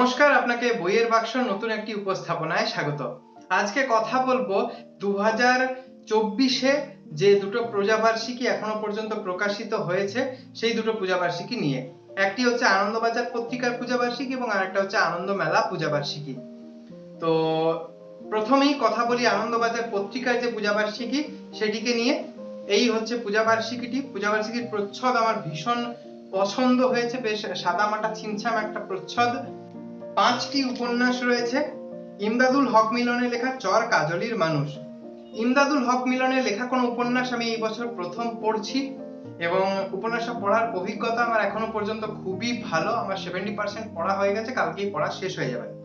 নমস্কার, আপনাকে বইয়ের বাক্স নতুন একটি উপস্থাপনায় স্বাগত। আজকে কথা বলব দু হাজার চব্বিশে যে দুটো প্রজাবার্ষিকী এখনও পর্যন্ত প্রকাশিত হয়েছে, সেই দুটো পূজাবার্ষিকী নিয়ে। একটি হচ্ছে আনন্দবাজার পত্রিকার পূজাবার্ষিকী এবং আরেকটা হচ্ছে আনন্দ মেলা পূজাবার্ষিকী। তো প্রথমেই কথা বলি আনন্দবাজার পত্রিকার যে পূজাবার্ষিকী, সেটিকে নিয়ে। এই হচ্ছে পূজাবার্ষিকীটি। পূজাবার্ষিকীর প্রচ্ছদ আমার ভীষণ পছন্দ হয়েছে, বেশ সাদামাটা ছিমছাম একটা প্রচ্ছদ। পাঁচটি উপন্যাস রয়েছে। ইমদাদুল হক মিলনের লেখা চর কাজলির মানুষ। ইমদাদুল হক মিলনের লেখা কোনো উপন্যাস আমি এই বছর প্রথম পড়ছি এবং উপন্যাসটা পড়ার অভিজ্ঞতা আমার এখনও পর্যন্ত খুবই ভালো। আমার সেভেন্টি পার্সেন্ট পড়া হয়ে গেছে কালকেই পড়া শেষ হয়ে যাবে।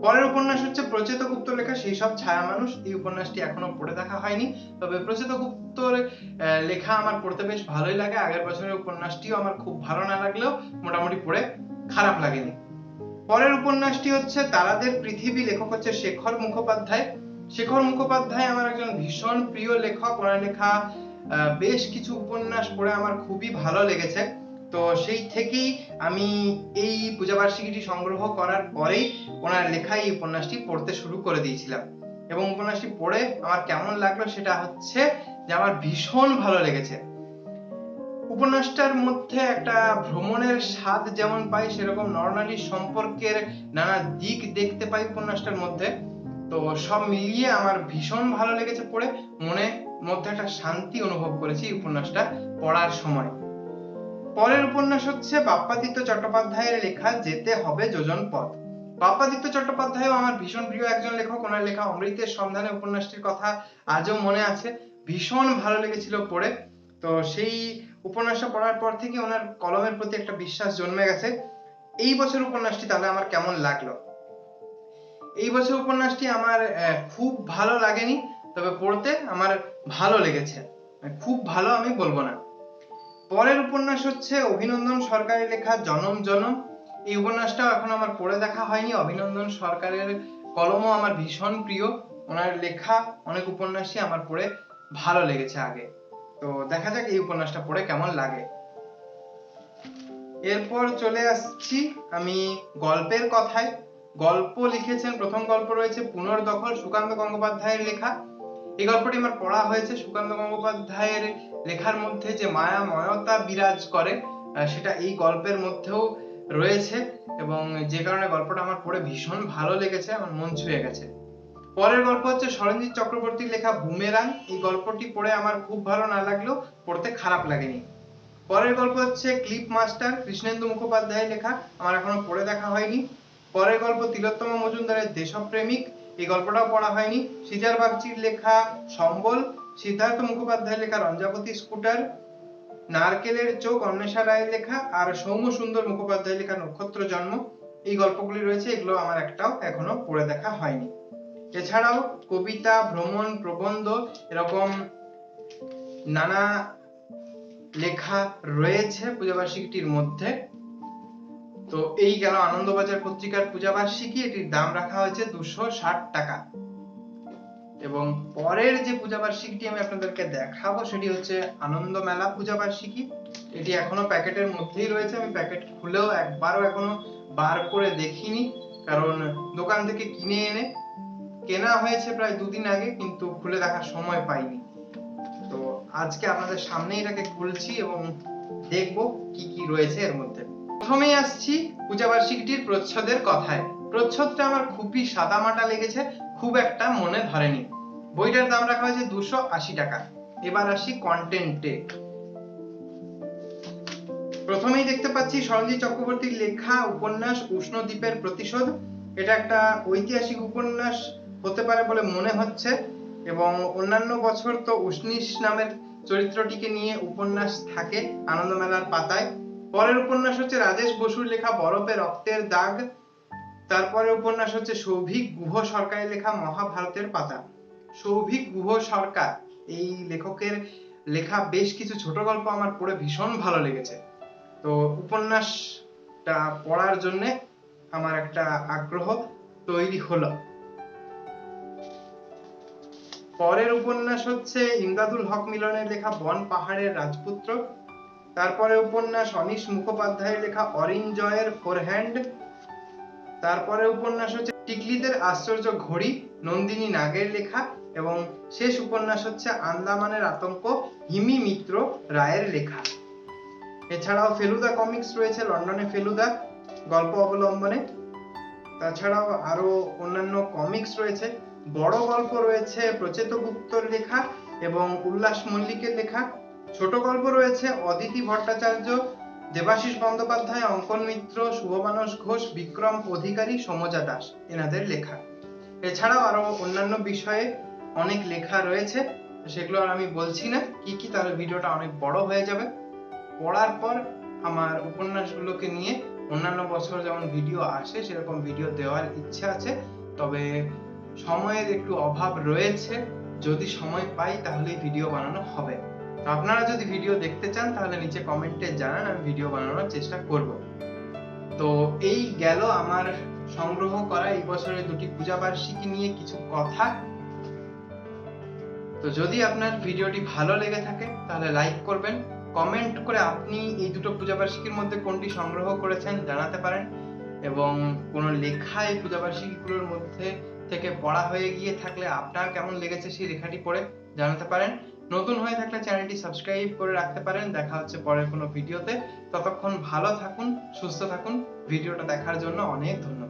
পরের উপন্যাস হচ্ছে প্রচেত গুপ্ত লেখা সেই সব ছায়া মানুষ। এই উপন্যাসটি এখনও পড়ে দেখা হয়নি। তবে প্রচেত গুপ্তর আহ, লেখা আমার পড়তে বেশ ভালোই লাগে। আগের বছরের উপন্যাসটিও আমার খুব ভালো না লাগলেও মোটামুটি পড়ে খারাপ লাগেনি। পরের উপন্যাসটি হচ্ছে তারাদের পৃথিবী লেখক হচ্ছে শেখর মুখোপাধ্যায়। শেখর মুখোপাধ্যায় আমার একজন ভীষণ প্রিয় লেখক। ওনার লেখা বেশ কিছু উপন্যাস পড়ে আমার খুবই ভালো লেগেছে। তো সেই থেকেই আমি এই পূজাবার্ষিকীটি সংগ্রহ করার পরেই ওনার লেখা এই উপন্যাসটি পড়তে শুরু করে দিয়েছিলাম। এবং উপন্যাসটি পড়ে আমার কেমন লাগল সেটা হচ্ছে যে আমার ভীষণ ভালো লেগেছে। উপন্যাসটার মধ্যে একটা ভ্রমণের স্বাদ যেমন পাই, সেরকম নরনারী সম্পর্কের নানা দিক দেখতে পাই উপন্যাসটার মধ্যে। তো সব মিলিয়ে আমার ভীষণ ভালো লেগেছে পড়ে। মনে মধ্যে একটা শান্তি অনুভব করেছি উপন্যাসটা পড়ার সময়। পরের উপন্যাস হচ্ছে বাপ্পাদিত্য চট্টোপাধ্যায়ের লেখা যেতে হবে যোজন পথ বাপ্পাদিত্য চট্টোপাধ্যায়ও আমার ভীষণ প্রিয় একজন লেখক। ওনার লেখা অমৃতের সন্ধানে উপন্যাসটির কথা আজও মনে আছে। ভীষণ ভালো লেগেছিল পড়ে। তো সেই উপন্যাসটা পড়ার পর থেকে ওনার কলমের প্রতি একটা বিশ্বাস জন্মে গেছে। এই বছর উপন্যাসটি তাহলে আমার কেমন লাগল? এই বছর উপন্যাসটি আমার খুব ভালো লাগেনি, তবে পড়তে আমার ভালো লেগেছে। খুব ভালো আমি বলব না। পরের উপন্যাস হচ্ছে অভিনন্দন সরকারের লেখা জনম জনম। এই উপন্যাসটাও এখন আমার পড়ে দেখা হয়নি। অভিনন্দন সরকারের কলমও আমার ভীষণ প্রিয়। ওনার লেখা অনেক উপন্যাসই আমার পড়ে ভালো লেগেছে আগে। তো দেখা যাক এই উপন্যাসটা পড়ে কেমন লাগে। এরপর চলে আসছি আমি গল্পের কথায়। গল্প লিখেছেন, প্রথম গল্প রয়েছে পুনর্দখল সুকান্ত গঙ্গোপাধ্যায়ের লেখা। এই গল্পটি আমার পড়া হয়েছে সুকান্ত গঙ্গোপাধ্যায়ের লেখার মধ্যে যে মায়া ময়তা বিরাজ করে সেটা এই গল্পের মধ্যেও রয়েছে এবং যে কারণে গল্পটা আমার পড়ে ভীষণ ভালো লেগেছে, আমার মন ছুঁয়ে গেছে। পরের গল্প হচ্ছে সরঞ্জিৎ চক্রবর্তীর লেখা বুমেরাং। এই গল্পটি পড়ে আমার খুব ভালো না লাগলেও পড়তে খারাপ লাগেনি। পরের গল্প হচ্ছে ক্লিপ মাস্টার, কৃষ্ণেন্দু মুখোপাধ্যায়ের লেখা। আমার এখনও পড়ে দেখা হয়নি। পরের গল্প তিলোত্তমা মজুমদারের দেশপ্রেমিক। এই গল্পটাও পড়া হয়নি। সিজার বাগচির লেখা সম্বল। সিদ্ধার্থ মুখোপাধ্যায়ের লেখা রঞ্জাপতি স্কুটার। নারকেলের চোখ অন্বেষা রায়ের লেখা। আর সৌম্য সুন্দর মুখোপাধ্যায়ের লেখা নক্ষত্র জন্ম। এই গল্পগুলি রয়েছে, এগুলো আমার একটাও এখনও পড়ে দেখা হয়নি। এছাড়াও কবিতা, ভ্রমণ, প্রবন্ধ এরকম নানা লেখা রয়েছে পূজাবার্ষিকীটির মধ্যে। তো এই গেল আনন্দবাজার পত্রিকার পূজাবার্ষিকী। এটির দাম রাখা হয়েছে দুশো ষাট টাকা। এবং পরের যে পূজাবার্ষিকীটি আমি আপনাদেরকে দেখাবো, সেটি হচ্ছে আনন্দ মেলা পূজাবার্ষিকী। এটি এখনও প্যাকেটের মধ্যেই রয়েছে। আমি প্যাকেট খুলেও একবারও এখনও বার করে দেখিনি, কারণ দোকান থেকে কিনে এনে কেনা হয়েছে প্রায় দুদিন আগে, কিন্তু খুলে দেখার সময় পাইনি। তো আজকে আপনাদের সামনে এটাকে খুলছি এবং দেখব কি কি রয়েছে এর মধ্যে। প্রথমেই আসছি পূজাবার্ষিকীটির প্রচ্ছদের কথায়। প্রচ্ছদটা আমার খুবই সাদামাটা লেগেছে, খুব একটা মনে ধরেনি। বইটার দাম রাখা হয়েছে দুশো আশি টাকা। এবার আসি কন্টেন্টে প্রথমেই দেখতে পাচ্ছি সরঞ্জিৎ চক্রবর্তীর লেখা উপন্যাস উষ্ণদ্বীপের প্রতিশোধ। এটা একটা ঐতিহাসিক উপন্যাস হতে পারে বলে মনে হচ্ছে এবং অন্যান্য বছর তো উষ্ণিস নামের চরিত্রটিকে নিয়ে উপন্যাস থাকে আনন্দমেলার পাতায়। পরের উপন্যাস হচ্ছে রাজেশ বসুর লেখা বরফে রক্তের দাগ। তারপরে উপন্যাস হচ্ছে সৌভিক গুহ সরকারের লেখা মহাভারতের পাতা। সৌভিক গুহ সরকার, এই লেখকের লেখা বেশ কিছু ছোট গল্প আমার পড়ে ভীষণ ভালো লেগেছে। তো উপন্যাসটা পড়ার জন্যে আমার একটা আগ্রহ তৈরি হলো। পরের উপন্যাস হচ্ছে ইমদাদুল হক মিলনের লেখা বন পাহাড়ের রাজপুত্র। তারপরে উপন্যাস অনিশ মুখোপাধ্যায়ের লেখা অরিঞ্জয়ের ফোরহ্যান্ড। তারপরে উপন্যাস হচ্ছে টিকলিদের আশ্চর্য ঘড়ি, নন্দিনী নাগের লেখা এবং শেষ উপন্যাস হচ্ছে আন্দামানের আতঙ্ক, হিমি মিত্র রায়ের লেখা। এছাড়াও ফেলুদা কমিক্স রয়েছে, লন্ডনে ফেলুদা, গল্প অবলম্বনে। তাছাড়াও আরও অন্যান্য কমিক্স রয়েছে। বড় গল্প রয়েছে প্রচেত গুপ্তর লেখা এবং উল্লাস মল্লিকের লেখা। ছোট গল্প রয়েছে অদিতি ভট্টাচার্য, দেবাশিস বন্দ্যোপাধ্যায়, অঙ্কন মিত্র, শুভমানস ঘোষ, বিক্রম অধিকারী, সমজা দাস এনাদের লেখা। এছাড়াও আরও অন্যান্য বিষয়ে অনেক লেখা রয়েছে, সেগুলো আর আমি বলছি না, কি কি তাহলে ভিডিওটা অনেক বড় হয়ে যাবে। পড়ার পর আমার উপন্যাসগুলোকে নিয়ে অন্যান্য বছর যেমন ভিডিও আসে, সেরকম ভিডিও দেওয়ার ইচ্ছে আছে, তবে সময়ের একটু অভাব রয়েছে। যদি সময় পাই তাহলে ভিডিও বানানো হবে। তো আপনারা যদি ভিডিও দেখতে চান, তাহলে নিচে কমেন্টে জানান, আমি ভিডিও বানানোর চেষ্টা করব। তো এই গেল আমার সংগ্রহ করা এই বছরের দুটি পূজা বার্ষিকী নিয়ে কিছু কথা। তো যদি আপনার ভিডিওটি ভালো লেগে থাকে, তাহলে লাইক করবেন। কমেন্ট করে আপনি এই দুটো পূজা বার্ষিকীর মধ্যে কোনটি সংগ্রহ করেছেন জানাতে পারেন। এবং কোনো লেখা এই পূজা বার্ষিকীগুলোর মধ্যে থেকে পড়া হয়ে গিয়ে থাকলে আপনার কেমন লেগেছে সেই লেখাটি পড়ে জানাতে পারেন। নতুন হয়ে থাকলে চ্যানেলটি সাবস্ক্রাইব করে রাখতে পারেন। দেখা হচ্ছে পরের কোনো ভিডিওতে। ততক্ষণ ভালো থাকুন, সুস্থ থাকুন। ভিডিওটা দেখার জন্য অনেক ধন্যবাদ।